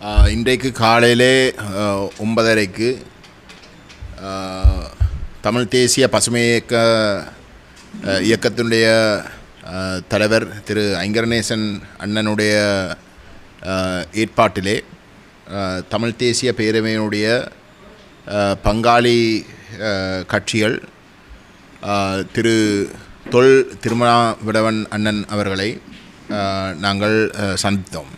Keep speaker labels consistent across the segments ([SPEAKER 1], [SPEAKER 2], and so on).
[SPEAKER 1] இன்றைக்கு காலையிலே ஒன்பதரைக்கு தமிழ் தேசிய பசுமை இயக்க இயக்கத்தினுடைய தலைவர் திரு ஐங்கரநேசன் அண்ணனுடைய ஏற்பாட்டிலே தமிழ் தேசிய பேரவையினுடைய பங்காளி கட்சிகள் திரு தொல் திருமணா விடவன் அண்ணன் அவர்களை நாங்கள் சந்தித்தோம்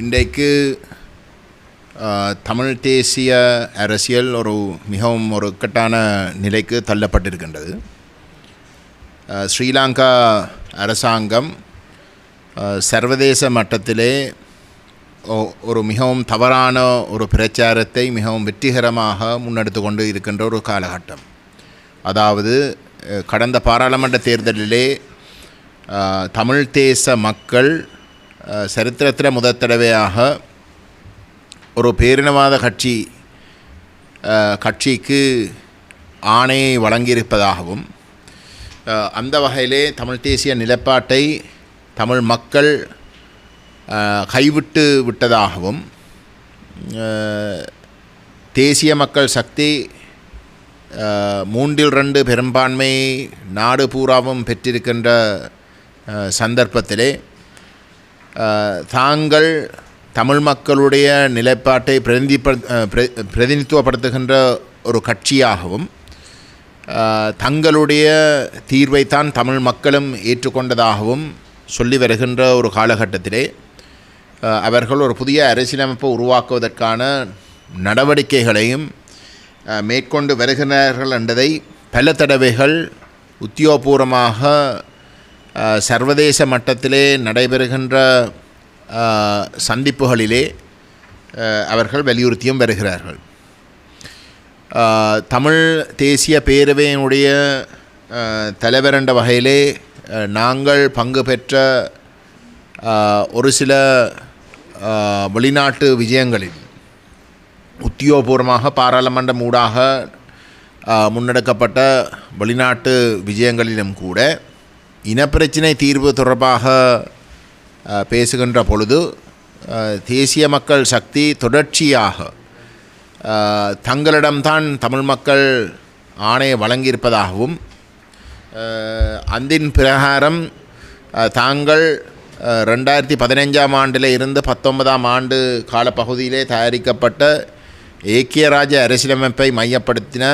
[SPEAKER 1] இன்றைக்கு தமிழ் தேசிய அரசியல் ஒரு மிகவும் ஒரு இக்கட்டான நிலைக்கு தள்ளப்பட்டிருக்கின்றது. ஸ்ரீலங்கா அரசாங்கம் சர்வதேச மட்டத்திலே ஒரு மிகவும் தவறான ஒரு பிரச்சாரத்தை மிகவும் வெற்றிகரமாக முன்னெடுத்து கொண்டு இருக்கின்ற ஒரு காலகட்டம். அதாவது கடந்த பாராளுமன்ற தேர்தலிலே தமிழ் தேச மக்கள் சரித்திரத்தில் முதல் தடவையாக ஒரு பேரினவாத கட்சி கட்சிக்கு ஆணையை வழங்கியிருப்பதாகவும் அந்த வகையிலே தமிழ் தேசிய நிலப்பாட்டை தமிழ் மக்கள் கைவிட்டு விட்டதாகவும் தேசிய மக்கள் சக்தி மூன்றில் ரெண்டு பெரும்பான்மை நாடு பூராவும் பெற்றிருக்கின்ற சந்தர்ப்பத்திலே தாங்கள் தமிழ் மக்களுடைய நிலைப்பாட்டை பிரதிநிதிப்ப பிர- பிரதிநிதித்துவப்படுத்துகின்ற ஒரு கட்சியாகவும் தங்களுடைய தீர்வைத்தான் தமிழ் மக்களும் ஏற்றுக்கொண்டதாகவும் சொல்லி வருகின்ற ஒரு காலகட்டத்திலே அவர்கள் ஒரு புதிய அரசியலமைப்பை உருவாக்குவதற்கான நடவடிக்கைகளையும் மேற்கொண்டு வருகிறார்கள் என்றதை பல தடவைகள் உத்தியோகபூர்வமாக சர்வதேச மட்டத்திலே நடைபெறுகின்ற சந்திப்புகளிலே அவர்கள் வலியுறுத்தியும் வருகிறார்கள். தமிழ் தேசிய பேரவையினுடைய தலைவர் என்ற வகையிலே நாங்கள் பங்கு பெற்ற ஒரு சில வெளிநாட்டு விஜயங்களில் உத்தியோகபூர்வமாக பாராளுமன்றம் ஊடாக முன்னெடுக்கப்பட்ட வெளிநாட்டு விஜயங்களிலும் கூட இனப்பிரச்சினை தீர்வு தொடர்பாக பேசுகின்ற பொழுது தேசிய மக்கள் சக்தி தொடர்ச்சியாக தங்களிடம்தான் தமிழ் மக்கள் ஆணையை வழங்கியிருப்பதாகவும் அந்தின் பிரகாரம் தாங்கள் ரெண்டாயிரத்தி பதினைஞ்சாம் ஆண்டில் இருந்து பத்தொன்பதாம் ஆண்டு காலப்பகுதியிலே தயாரிக்கப்பட்ட ஏக்கிய ராஜ அரசியலமைப்பை மையப்படுத்தின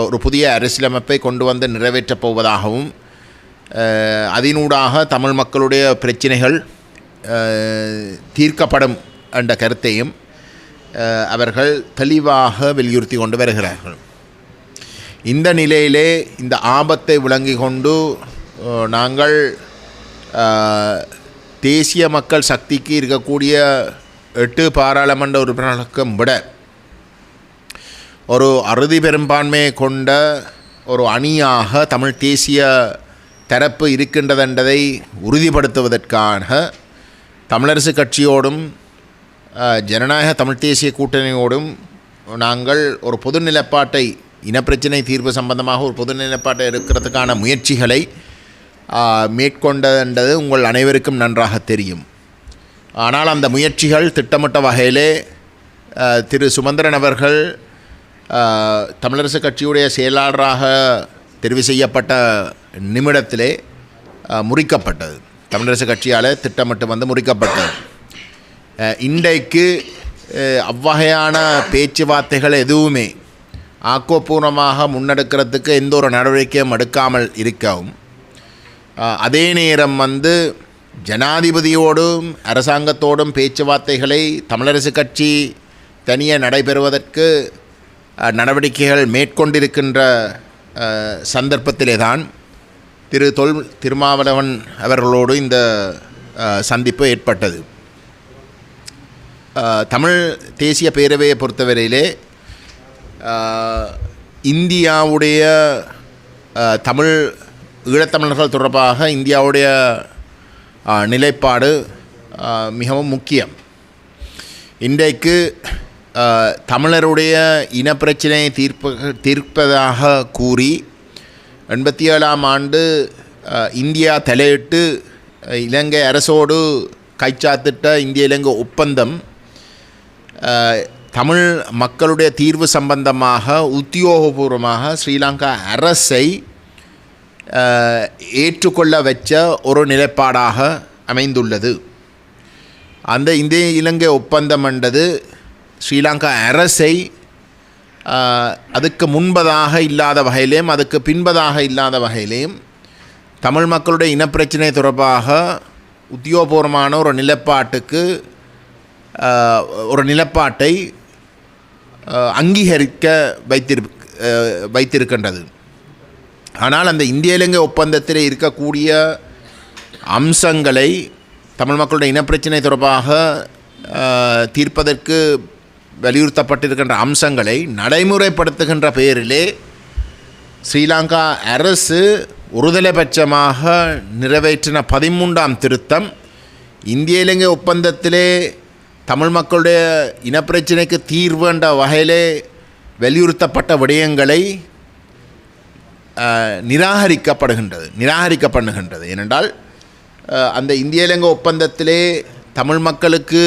[SPEAKER 1] ஒரு புதிய அரசியலமைப்பை கொண்டு வந்து நிறைவேற்றப் போவதாகவும் அதனூடாக தமிழ் மக்களுடைய பிரச்சினைகள் தீர்க்கப்படும் என்ற கருத்தையும் அவர்கள் தெளிவாக வலியுறுத்தி கொண்டு வருகிறார்கள். இந்த நிலையிலே இந்த ஆபத்தை விளங்கி கொண்டு நாங்கள் தேசிய மக்கள் சக்திக்கு இருக்கக்கூடிய எட்டு பாராளுமன்ற உறுப்பினர்களுக்கும் விட ஒரு அறுதி பெரும்பான்மையை கொண்ட ஒரு அணியாக தமிழ் தேசிய தரப்பு இருக்கின்றதென்றதை உறுதிப்படுத்துவதற்காக தமிழரசு கட்சியோடும் ஜனநாயக தமிழ் தேசிய கூட்டணியோடும் நாங்கள் ஒரு பொது நிலப்பாட்டை இனப்பிரச்சினை தீர்வு சம்பந்தமாக ஒரு பொது நிலப்பாட்டை எடுக்கிறதுக்கான முயற்சிகளை மேற்கொண்டதென்றது உங்கள் அனைவருக்கும் நன்றாக தெரியும். ஆனால் அந்த முயற்சிகள் திட்டமிட்ட வகையிலே திரு சுமந்திரன் அவர்கள் தமிழரசு கட்சியுடைய செயலாளராக தெரிவு செய்யப்பட்ட நிமிடத்திலே முறிக்கப்பட்டது. தமிழரசு கட்சியால் திட்டமிட்டு வந்து முறிக்கப்பட்டது. இன்றைக்கு அவ்வகையான பேச்சுவார்த்தைகள் எதுவுமே ஆக்கப்பூர்வமாக முன்னெடுக்கிறதுக்கு எந்த ஒரு நடவடிக்கையும் எடுக்காமல் இருக்கவும் அதே நேரம் வந்து ஜனாதிபதியோடும் அரசாங்கத்தோடும் பேச்சுவார்த்தைகளை தமிழரசு கட்சி தனியே நடைபெறுவதற்கு நடவடிக்கைகள் மேற்கொண்டிருக்கின்ற சந்தர்ப்பத்திலே தான் திரு தொல் திருமாவளவன் அவர்களோடு இந்த சந்திப்பு ஏற்பட்டது. தமிழ் தேசிய பேரவையை பொறுத்தவரையிலே இந்தியாவுடைய தமிழ் ஈழத்தமிழர்கள் தொடர்பாக இந்தியாவுடைய நிலைப்பாடு மிகவும் முக்கியம். இன்றைக்கு தமிழருடைய இனப்பிரச்சினையை தீர்ப்ப தீர்ப்பதாக கூறி எண்பத்தி ஏழாம் ஆண்டு இந்தியா தலையிட்டு இலங்கை அரசோடு கைச்சாத்திட்ட இந்திய இலங்கை ஒப்பந்தம் தமிழ் மக்களுடைய தீர்வு சம்பந்தமாக உத்தியோகபூர்வமாக ஸ்ரீலங்கா அரசை ஏற்றுக்கொள்ள வச்ச ஒரு நிலைப்பாடாக அமைந்துள்ளது. அந்த இந்திய இலங்கை ஒப்பந்தம் என்றது ஸ்ரீலங்கா அரசை அதுக்கு முன்பதாக இல்லாத வகையிலையும் அதுக்கு பின்பதாக இல்லாத வகையிலையும் தமிழ் மக்களுடைய இனப்பிரச்சனை தொடர்பாக உத்தியோகபூர்வமான ஒரு நிலப்பாட்டுக்கு ஒரு நிலப்பாட்டை அங்கீகரிக்க வைத்திரு வைத்திருக்கின்றது. ஆனால் அந்த இந்திய இலங்கை ஒப்பந்தத்தில் இருக்கக்கூடிய அம்சங்களை தமிழ் மக்களுடைய இனப்பிரச்சனை தொடர்பாக தீர்ப்பதற்கு வலியுறுத்தப்பட்டிருக்கின்ற அம்சங்களை நடைமுறைப்படுத்துகின்ற பெயரிலே ஸ்ரீலங்கா அரசு ஒருதலைபட்சமாக நிறைவேற்றின பதிமூன்றாம் திருத்தம் இந்திய இலங்கை ஒப்பந்தத்திலே தமிழ் மக்களுடைய இனப்பிரச்சினைக்கு தீர்வு என்ற வகையிலே வலியுறுத்தப்பட்ட விடயங்களை நிராகரிக்கப்படுகின்றது நிராகரிக்கப்படுகின்றது. ஏனென்றால் அந்த இந்திய இலங்கை ஒப்பந்தத்திலே தமிழ் மக்களுக்கு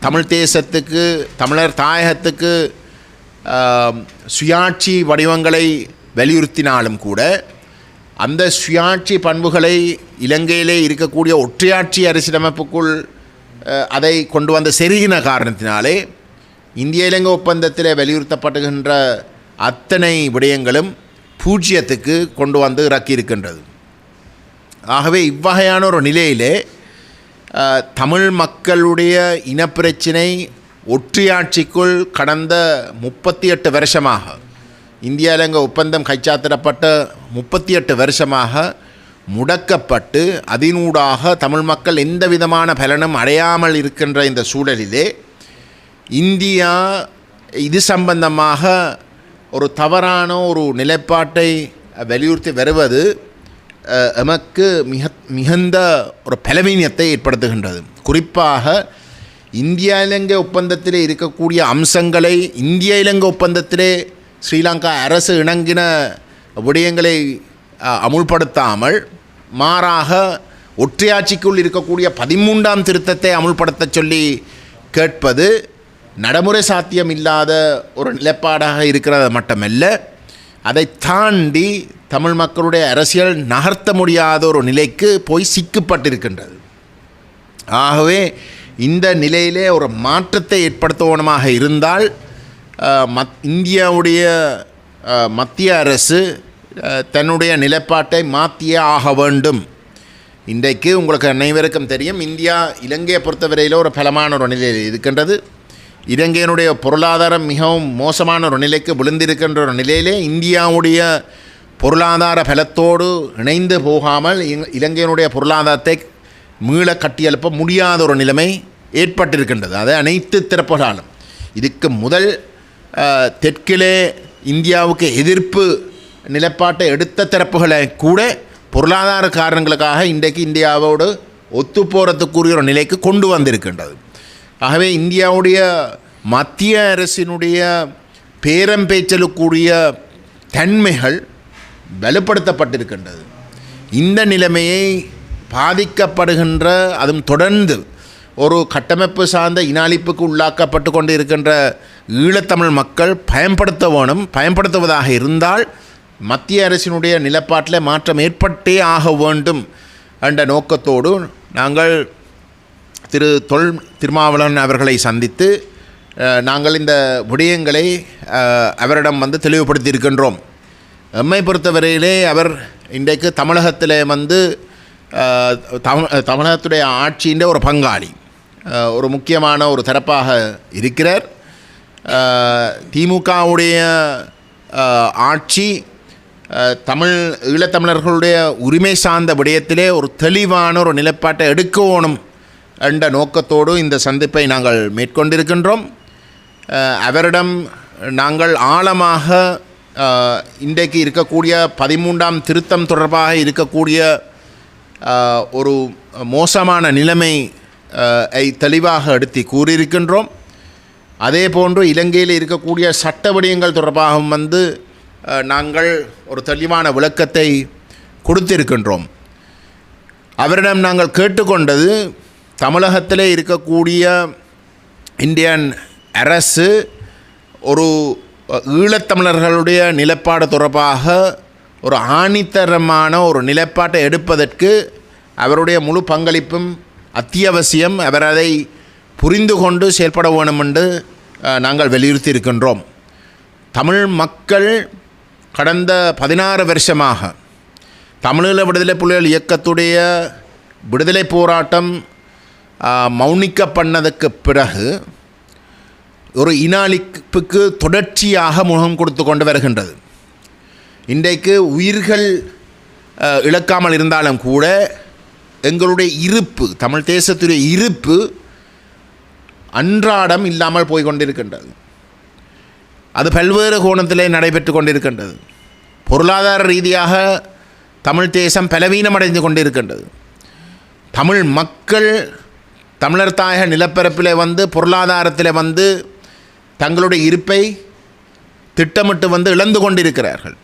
[SPEAKER 1] தமிழ் தேசத்துக்கு தமிழர் தாயகத்துக்கு சுயாட்சி வடிவங்களை வலியுறுத்தினாலும் கூட அந்த சுயாட்சி பண்புகளை இலங்கையிலே இருக்கக்கூடிய ஒற்றையாட்சி அரசியலமைப்புக்குள் அதை கொண்டு வந்த செருகின காரணத்தினாலே இந்திய இலங்கை ஒப்பந்தத்தில் வலியுறுத்தப்படுகின்ற அத்தனை விடயங்களும் பூஜ்ஜியத்துக்கு கொண்டு வந்து இறக்கியிருக்கின்றது. ஆகவே இவ்வகையான ஒரு நிலையிலே தமிழ் மக்களுடைய இனப்பிரச்சினை ஒற்றியாட்சிக்குள் கடந்த முப்பத்தி எட்டு வருஷமாக இந்திய ஒப்பந்தம் கைச்சாத்திடப்பட்ட முப்பத்தி எட்டு வருஷமாக முடக்கப்பட்டு அதனூடாக தமிழ் மக்கள் எந்த விதமான பலனும் அடையாமல் இருக்கின்ற இந்த சூழலிலே இந்தியா இது சம்பந்தமாக ஒரு தவறான ஒரு நிலைப்பாட்டை வலியுறுத்தி வருவது எமக்கு மிக மிகுந்த ஒரு பலவீனத்தை ஏற்படுத்துகின்றது. குறிப்பாக இந்தியா இலங்கை ஒப்பந்தத்திலே இருக்கக்கூடிய அம்சங்களை இந்திய இலங்கை ஒப்பந்தத்திலே ஸ்ரீலங்கா அரசு இணங்கின விடயங்களை அமுல்படுத்தாமல் மாறாக ஒற்றையாட்சிக்குள் இருக்கக்கூடிய பதிமூன்றாம் திருத்தத்தை அமுல்படுத்தச் சொல்லி கேட்பது நடைமுறை சாத்தியம் இல்லாத ஒரு நிலைப்பாடாக இருக்கிறது மட்டுமல்ல அதை தாண்டி தமிழ் மக்களுடைய அரசியல் நகர்த்த முடியாத ஒரு நிலைக்கு போய் சிக்கப்பட்டிருக்கின்றது. ஆகவே இந்த நிலையிலே ஒரு மாற்றத்தை ஏற்படுத்தவனமாக இருந்தால் மத் இந்தியாவுடைய மத்திய அரசு தன்னுடைய நிலைப்பாட்டை மாற்றியே ஆக வேண்டும். இன்றைக்கு உங்களுக்கு அனைவருக்கும் தெரியும் இந்தியா இலங்கையை பொறுத்தவரையில் ஒரு பலமான ஒரு நிலையில் இருக்கின்றது. இலங்கையினுடைய பொருளாதாரம் மிகவும் மோசமான ஒரு நிலைக்கு விழுந்திருக்கின்ற ஒரு நிலையிலே இந்தியாவுடைய பொருளாதார பலத்தோடு இணைந்து போகாமல் இலங்கையினுடைய பொருளாதாரத்தை மீள கட்டியெழுப்ப முடியாத ஒரு நிலைமை ஏற்பட்டிருக்கின்றது. அது அனைத்து திறப்புகளாலும். இதுக்கு முதல் தெற்கிலே இந்தியாவுக்கு எதிர்ப்பு நிலைப்பாட்டை எடுத்த திறப்புகளை கூட பொருளாதார காரணங்களுக்காக இன்றைக்கு இந்தியாவோடு ஒத்து போகிறதுக்குரிய ஒரு நிலைக்கு கொண்டு வந்திருக்கின்றது. ஆகவே இந்தியாவுடைய மத்திய அரசினுடைய பேரம் பேச்சலுக்குரிய தன்மைகள் வலுப்படுத்தப்பட்டிருக்கின்றது. இந்த நிலைமையை பாதிக்கப்படுகின்ற அதுவும் தொடர்ந்து ஒரு கட்டமைப்பு சார்ந்த இனாளிப்புக்கு உள்ளாக்கப்பட்டு கொண்டு இருக்கின்ற ஈழத்தமிழ் மக்கள் பயன்படுத்த வேணும் பயன்படுத்துவதாக இருந்தால் மத்திய அரசினுடைய நிலப்பாட்டில் மாற்றம் ஏற்பட்டே ஆக வேண்டும் என்ற நோக்கத்தோடு நாங்கள் திரு தொல் திருமாவளவன் அவர்களை சந்தித்து நாங்கள் இந்த விடயங்களை அவரிடம் வந்து தெளிவுபடுத்தியிருக்கின்றோம். எம்மை பொறுத்தவரையிலே அவர் இன்றைக்கு தமிழகத்தில் வந்து அஹ், தமிழகத்துடைய ஆட்சின்ற ஒரு பங்காளி. ஒரு முக்கியமான ஒரு தரப்பாக இருக்கிறார். திமுகவுடைய ஆட்சி தமிழ் ஈழத்தமிழர்களுடைய உரிமை சார்ந்த விடயத்திலே ஒரு தெளிவான ஒரு நிலைப்பாட்டை எடுக்கணும் என்ற நோக்கத்தோடு இந்த சந்திப்பை நாங்கள் மேற்கொண்டிருக்கின்றோம். அவரிடம் நாங்கள் ஆழமாக இன்றைக்கு இருக்கக்கூடிய பதிமூன்றாம் திருத்தம் தொடர்பாக இருக்கக்கூடிய ஒரு மோசமான நிலைமை ஐ தெளிவாக எடுத்து கூறியிருக்கின்றோம். அதே போன்று இலங்கையில் இருக்கக்கூடிய சட்ட விடயங்கள் தொடர்பாகவும் வந்து நாங்கள் ஒரு தெளிவான விளக்கத்தை கொடுத்திருக்கின்றோம். அவரிடம் நாங்கள் கேட்டுக்கொண்டது தமிழகத்திலே இருக்கக்கூடிய இந்தியன் அரசு ஒரு ஈழத்தமிழர்களுடைய நிலப்பாடு தொடர்பாக ஒரு ஆணித்தரமான ஒரு நிலைப்பாட்டை எடுப்பதற்கு அவருடைய முழு பங்களிப்பும் அத்தியாவசியம் அவர் அதை புரிந்து கொண்டு செயல்பட வேணும் என்று நாங்கள் வலியுறுத்தி இருக்கின்றோம் தமிழ் மக்கள் கடந்த பதினாறு வருஷமாக தமிழீழ விடுதலை புலிகள் இயக்கத்துடைய விடுதலை போராட்டம் மௌனிக்க மௌனிக்கப்பண்ணதுக்கு பிறகு ஒரு இனாலிப்புக்கு தொடர்ச்சியாக முகம் கொடுத்து கொண்டு வருகின்றது. இன்றைக்கு உயிர்கள் இழக்காமல் இருந்தாலும் கூட எங்களுடைய இருப்பு தமிழ் தேசத்துடைய இருப்பு அன்றாடம் இல்லாமல் போய் கொண்டிருக்கின்றது. அது பல்வேறு கோணத்திலே நடைபெற்று கொண்டிருக்கின்றது. பொருளாதார ரீதியாக தமிழ் தேசம் பலவீனமடைந்து கொண்டிருக்கின்றது. தமிழ் மக்கள் தமிழர் தாயக நிலப்பரப்பில் வந்து பொருளாதாரத்தில் வந்து தங்களுடைய இருப்பை திட்டமிட்டு வந்து இழந்து கொண்டிருக்கிறார்கள்.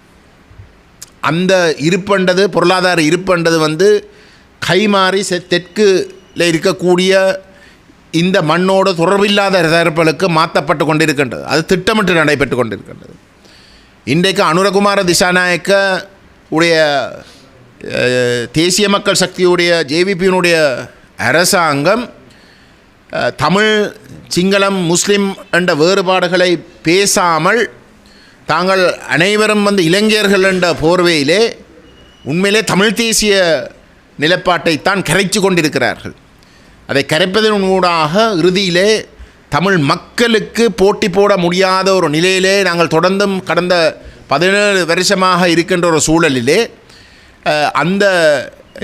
[SPEAKER 1] அந்த இருப்பண்டது பொருளாதார இருப்பண்டது வந்து கைமாறி செ தெற்குல இருக்கக்கூடிய இந்த மண்ணோடு தொடர்பில்லாத தரப்புகளுக்கு மாற்றப்பட்டு கொண்டிருக்கின்றது. அது திட்டமிட்டு நடைபெற்று கொண்டிருக்கின்றது. இன்றைக்கு அனுரகுமார திசாநாயக்க உடைய தேசிய மக்கள் சக்தியுடைய ஜேவிபியினுடைய அரசாங்கம் தமிழ் சிங்களம் முஸ்லீம் என்ற வேறுபாடுகளை பேசாமல் தாங்கள் அனைவரும் வந்து இளைஞர்கள் என்ற போர்வையிலே உண்மையிலே தமிழ் தேசிய நிலைப்பாட்டைத்தான் கரைச்சு கொண்டிருக்கிறார்கள். அதை கரைப்பதன் ஊடாக இறுதியிலே தமிழ் மக்களுக்கு போட்டி போட முடியாத ஒரு நிலையிலே நாங்கள் தொடர்ந்தும் கடந்த பதினேழு வருஷமாக இருக்கின்ற ஒரு சூழலிலே அந்த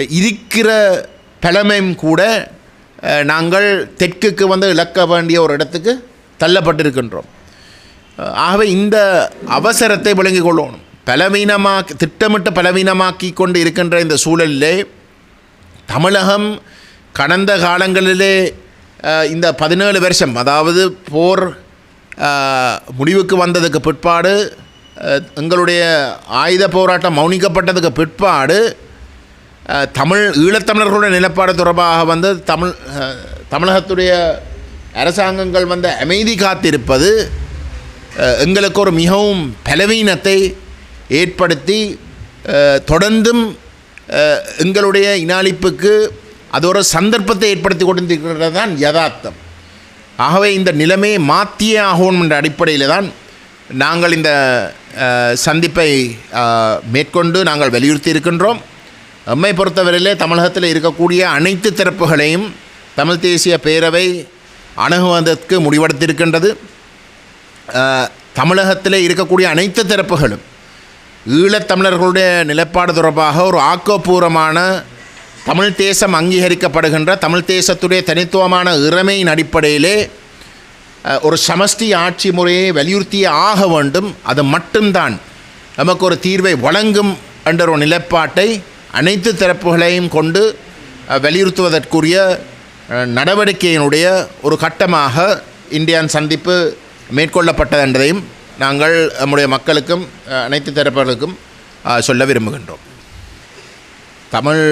[SPEAKER 1] இருக்கிற பலமையும் கூட நாங்கள் தெற்குக்கு வந்து இழக்க வேண்டிய ஒரு இடத்துக்கு தள்ளப்பட்டிருக்கின்றோம். ஆகவே இந்த அவசரத்தை விளங்கிக் கொள்ளணும். பலவீனமா திட்டமிட்டு பலவீனமாக்கி கொண்டு இருக்கின்ற இந்த சூழலிலே தமிழகம் கடந்த காலங்களிலே இந்த பதினேழு வருஷம் அதாவது போர் முடிவுக்கு வந்ததுக்கு பிற்பாடு எங்களுடைய ஆயுத போராட்டம் மௌனிக்கப்பட்டதுக்கு பிற்பாடு தமிழ் ஈழத்தமிழர்களுடைய நிலப்பாடு தொடர்பாக வந்து தமிழ் தமிழகத்துடைய அரசாங்கங்கள் வந்து அமைதி காத்திருப்பது எங்களுக்கு ஒரு மிகவும் பலவீனத்தை ஏற்படுத்தி தொடர்ந்தும் எங்களுடைய இனாளிப்புக்கு அது ஒரு சந்தர்ப்பத்தை ஏற்படுத்தி கொண்டிருக்கிறது தான் யதார்த்தம். ஆகவே இந்த நிலைமையை மாற்றியே ஆகணும் என்ற அடிப்படையில் தான் நாங்கள் இந்த சந்திப்பை மேற்கொண்டு நாங்கள் வலியுறுத்தி இருக்கின்றோம். எம்மை பொறுத்தவரையிலே தமிழகத்தில் இருக்கக்கூடிய அனைத்து தரப்புகளையும் தமிழ் தேசிய பேரவை அணுகுவதற்கு முடிவெடுத்திருக்கின்றது. தமிழகத்தில் இருக்கக்கூடிய அனைத்து தரப்புகளும் ஈழத்தமிழர்களுடைய நிலைப்பாடு தொடர்பாக ஒரு ஆக்கப்பூர்வமான தமிழ் தேசம் அங்கீகரிக்கப்படுகின்ற தமிழ் தேசத்துடைய தனித்துவமான இறமையின் அடிப்படையிலே ஒரு சமஷ்டி ஆட்சி முறையை வலியுறுத்தியே ஆக வேண்டும். அது மட்டும்தான் நமக்கு ஒரு தீர்வை வழங்கும் என்ற ஒரு நிலைப்பாட்டை அனைத்து தரப்புகளையும் கொண்டு வலியுறுத்துவதற்குரிய நடவடிக்கையினுடைய ஒரு கட்டமாக இந்தியான் சந்திப்பு மேற்கொள்ளப்பட்டது என்றதையும் நாங்கள் நம்முடைய மக்களுக்கும் அனைத்து தரப்புகளுக்கும் சொல்ல விரும்புகின்றோம். தமிழ்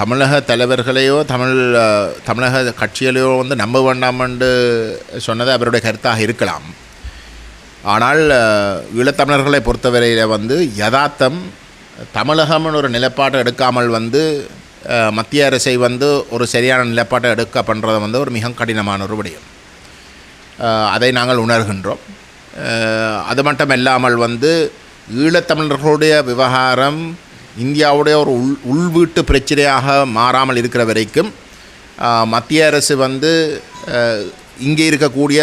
[SPEAKER 1] தமிழக தலைவர்களையோ தமிழ் தமிழக கட்சிகளையோ வந்து நம்ப வேண்டாம் என்று சொன்னது அவருடைய கருத்தாக இருக்கலாம். ஆனால் ஈழத்தமிழர்களை பொறுத்தவரையில் வந்து யதார்த்தம் தமிழகம்னு ஒரு நிலைப்பாட்டை எடுக்காமல் வந்து மத்திய அரசை வந்து ஒரு சரியான நிலைப்பாட்டை எடுக்க பண்ணுறது வந்து ஒரு மிக கடினமான ஒரு விடயம். அதை நாங்கள் உணர்கின்றோம். அது மட்டும் இல்லாமல் வந்து ஈழத்தமிழர்களுடைய விவகாரம் இந்தியாவுடைய ஒரு உள் உள்வீட்டு பிரச்சனையாக மாறாமல் இருக்கிற வரைக்கும் மத்திய அரசு வந்து இங்கே இருக்கக்கூடிய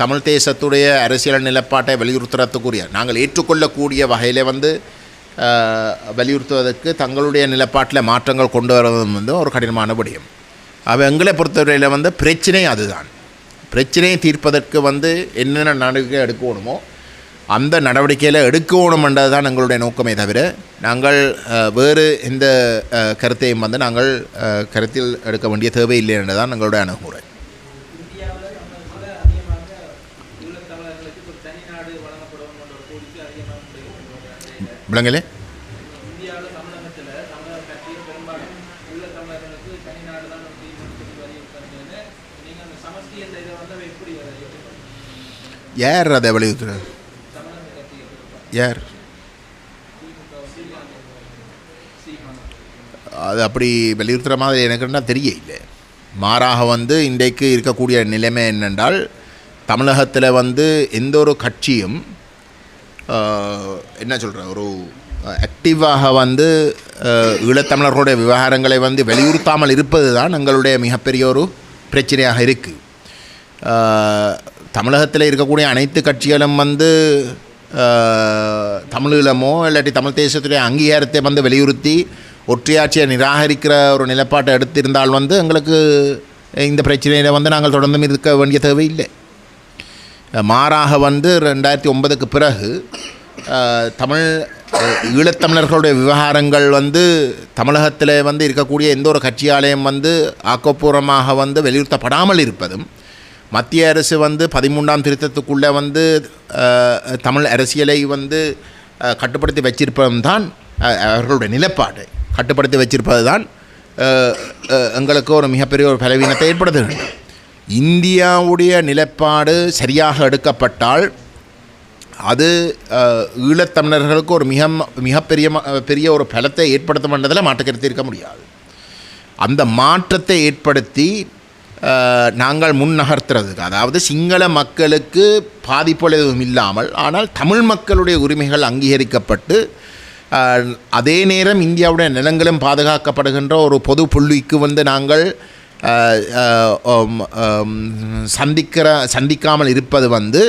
[SPEAKER 1] தமிழ் தேசத்துடைய அரசியல் நிலைப்பாட்டை வலியுறுத்துறதுக்குரிய நாங்கள் ஏற்றுக்கொள்ளக்கூடிய வகையில் வந்து வலியுறுத்துவதற்கு தங்களுடைய நிலப்பாட்டில் மாற்றங்கள் கொண்டு வருவதும் வந்து ஒரு கடினமான விடயம். அவ எங்களை பொறுத்தவரையில் வந்து பிரச்சனை அதுதான். பிரச்சனையை தீர்ப்பதற்கு வந்து என்னென்ன நடவடிக்கை எடுக்கணுமோ அந்த நடவடிக்கையில் எடுக்கணுமென்றது தான் எங்களுடைய நோக்கமே தவிர நாங்கள் வேறு எந்த கருத்தையும் வந்து நாங்கள் கருத்தில் எடுக்க வேண்டிய தேவையில்லை என்றுதான் எங்களுடைய அணுகுமுறை
[SPEAKER 2] இந்தியாவில் தமிழகத்தில் அதிகமாக ஈழத்தமிழர்களுக்கு ஒரு தனி நாடு வழங்கப்படும் என்ற ஒரு கோரிக்கை அதிகமாக முன்வைக்கப்படுகிறது.
[SPEAKER 1] விளங்கலே
[SPEAKER 2] இந்தியாவில் தமிழகத்தில் தமிழக கட்சியில் பெரும்பாலும் ஈழத்தமிழர்களுக்கு தனி நாடு தான் ஒரு தீர்வு என்ற இதை வந்து அவ எப்படி அதை ஏற்றுக்கொள்ளும்
[SPEAKER 1] யார் அதை வலியுறுத்துறார்? யார்? அது அப்படி வலியுறுத்துகிற மாதிரி எனக்குன்னா தெரியல. மாறாக வந்து இன்றைக்கு இருக்கக்கூடிய நிலைமை என்னென்றால் தமிழகத்தில் வந்து எந்த ஒரு கட்சியும் என்ன சொல்கிற ஒரு ஆக்டிவாக வந்து ஈழத்தமிழர்களுடைய விவகாரங்களை வந்து வலியுறுத்தாமல் இருப்பது தான் எங்களுடைய மிகப்பெரிய ஒரு பிரச்சனையாக இருக்குது தமிழகத்தில் இருக்கக்கூடிய அனைத்து கட்சிகளும் வந்து தமிழீழமோ இல்லாட்டி தமிழ் தேசத்துடைய அங்கீகாரத்தை வந்து வலியுறுத்தி ஒற்றையாட்சியை நிராகரிக்கிற ஒரு நிலைப்பாட்டை எடுத்திருந்தால் வந்து எங்களுக்கு இந்த பிரச்சனையில் வந்து நாங்கள் தொடர்ந்தும் இருக்க வேண்டிய தேவையில்லை. மாறாக வந்து ரெண்டாயிரத்தி ஒன்பதுக்கு பிறகு தமிழ் ஈழத்தமிழர்களுடைய விவகாரங்கள் வந்து தமிழகத்தில் வந்து இருக்கக்கூடிய எந்த ஒரு கட்சியாலையும் வந்து ஆக்கப்பூர்வமாக வந்து வலியுறுத்தப்படாமல் இருப்பதும் மத்திய அரசு வந்து பதிமூன்றாம் திருத்தத்துக்குள்ளே வந்து தமிழ் அரசியலை வந்து கட்டுப்படுத்தி வச்சிருப்பதும் தான் அவர்களுடைய நிலைப்பாடு. கட்டுப்படுத்தி வச்சிருப்பது தான் எங்களுக்கு ஒரு மிகப்பெரிய ஒரு பலவீனத்தை ஏற்படுத்துகின்றன இந்தியாவுடைய நிலைப்பாடு சரியாக எடுக்கப்பட்டால் அது ஈழத்தமிழர்களுக்கு ஒரு மிக மிகப்பெரிய ம- பெரிய ஒரு பலத்தை ஏற்படுத்த மாட்டதில் மாற்றுக்கருத்து இருக்க முடியாது. அந்த மாற்றத்தை ஏற்படுத்தி நாங்கள் முன் நகர்த்துறதுக்கு அதாவது சிங்கள மக்களுக்கு பாதிப்புகள் எதுவும் இல்லாமல் ஆனால் தமிழ் மக்களுடைய உரிமைகள் அங்கீகரிக்கப்பட்டு அதே நேரம் இந்தியாவுடைய நிலங்களும் பாதுகாக்கப்படுகின்ற ஒரு பொது புள்ளிக்கு வந்து நாங்கள் சந்திக்கிற சந்திக்காமல் இருப்பது வந்து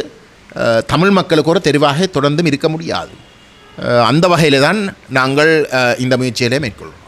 [SPEAKER 1] தமிழ் மக்களுக்கு ஒரு தெரிவாக தொடர்ந்தும் இருக்க முடியாது. அந்த வகையில் தான் நாங்கள் இந்த முயற்சியிலே மேற்கொள்வோம்